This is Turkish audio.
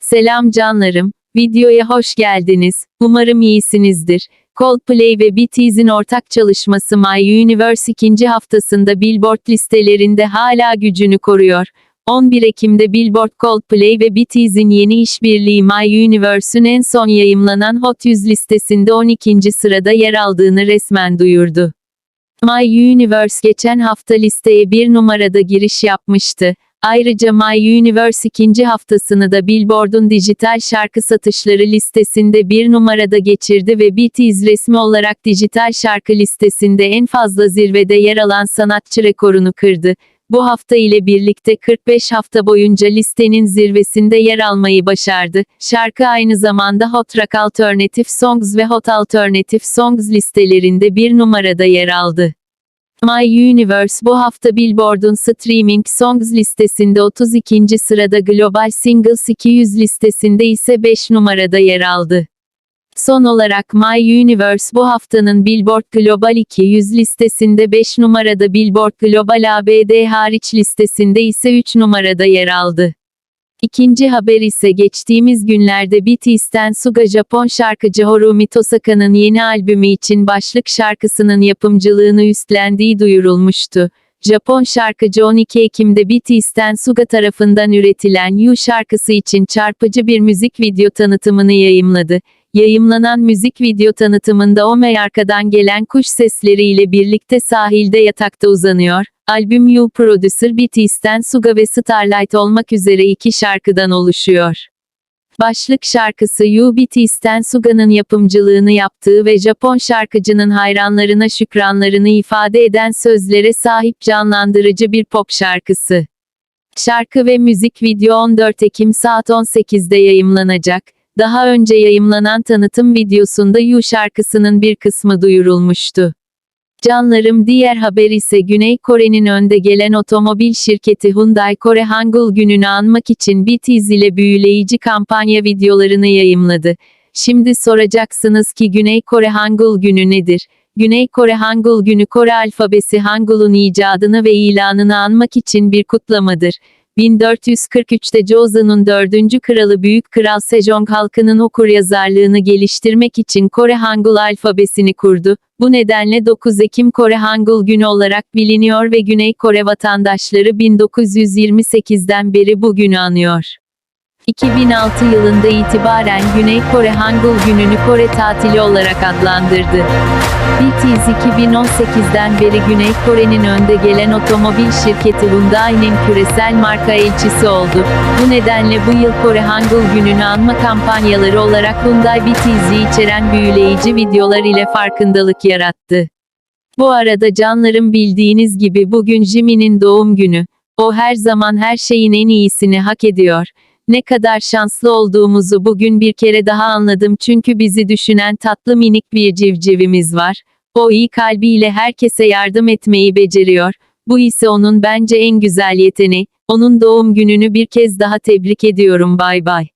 Selam canlarım, videoya hoş geldiniz. Umarım iyisinizdir. Coldplay ve BTS'in ortak çalışması My Universe ikinci haftasında Billboard listelerinde hala gücünü koruyor. 11 Ekim'de Billboard Coldplay ve BTS'in yeni işbirliği My Universe'ün en son yayımlanan Hot 100 listesinde 12. sırada yer aldığını resmen duyurdu. My Universe geçen hafta listeye bir numarada giriş yapmıştı. Ayrıca My Universe ikinci haftasını da Billboard'un dijital şarkı satışları listesinde bir numarada geçirdi ve BTS resmi olarak dijital şarkı listesinde en fazla zirvede yer alan sanatçı rekorunu kırdı. Bu hafta ile birlikte 45 hafta boyunca listenin zirvesinde yer almayı başardı. Şarkı aynı zamanda Hot Rock Alternative Songs ve Hot Alternative Songs listelerinde bir numarada yer aldı. My Universe bu hafta Billboard'un Streaming Songs listesinde 32. sırada Global Singles 200 listesinde ise 5 numarada yer aldı. Son olarak My Universe bu haftanın Billboard Global 200 listesinde 5 numarada Billboard Global ABD hariç listesinde ise 3 numarada yer aldı. İkinci haber ise geçtiğimiz günlerde BTS'ten Suga Japon şarkıcı Harumi Tosaka'nın yeni albümü için başlık şarkısının yapımcılığını üstlendiği duyurulmuştu. Japon şarkıcı 12 Ekim'de BTS'ten Suga tarafından üretilen You şarkısı için çarpıcı bir müzik video tanıtımını yayımladı. Yayımlanan müzik video tanıtımında Omey arkadan gelen kuş sesleriyle birlikte sahilde yatakta uzanıyor. Albüm You Producer BTS'ten Suga ve Starlight olmak üzere iki şarkıdan oluşuyor. Başlık şarkısı You BTS'ten Suga'nın yapımcılığını yaptığı ve Japon şarkıcının hayranlarına şükranlarını ifade eden sözlere sahip canlandırıcı bir pop şarkısı. Şarkı ve müzik video 14 Ekim saat 18'de yayımlanacak. Daha önce yayımlanan tanıtım videosunda You şarkısının bir kısmı duyurulmuştu. Canlarım diğer haber ise Güney Kore'nin önde gelen otomobil şirketi Hyundai Kore Hangul gününü anmak için BTS ile büyüleyici kampanya videolarını yayımladı. Şimdi soracaksınız ki Güney Kore Hangul günü nedir? Güney Kore Hangul günü Kore alfabesi Hangul'un icadını ve ilanını anmak için bir kutlamadır. 1443'te Joseon'un 4. kralı Büyük Kral Sejong halkının okuryazarlığını geliştirmek için Kore Hangul alfabesini kurdu. Bu nedenle 9 Ekim Kore Hangul Günü olarak biliniyor ve Güney Kore vatandaşları 1928'den beri bu günü anıyor. 2006 yılında itibaren Güney Kore Hangul Günü'nü Kore tatili olarak adlandırdı. BTS 2018'den beri Güney Kore'nin önde gelen otomobil şirketi Hyundai'nin küresel marka elçisi oldu. Bu nedenle bu yıl Kore Hangul Günü'nü anma kampanyaları olarak Hyundai BTS'i içeren büyüleyici videolar ile farkındalık yarattı. Bu arada canlarım bildiğiniz gibi bugün Jimin'in doğum günü. O her zaman her şeyin en iyisini hak ediyor. Ne kadar şanslı olduğumuzu bugün bir kere daha anladım çünkü bizi düşünen tatlı minik bir civcivimiz var. O iyi kalbiyle herkese yardım etmeyi beceriyor. Bu ise onun bence en güzel yeteneği. Onun doğum gününü bir kez daha tebrik ediyorum bay bay.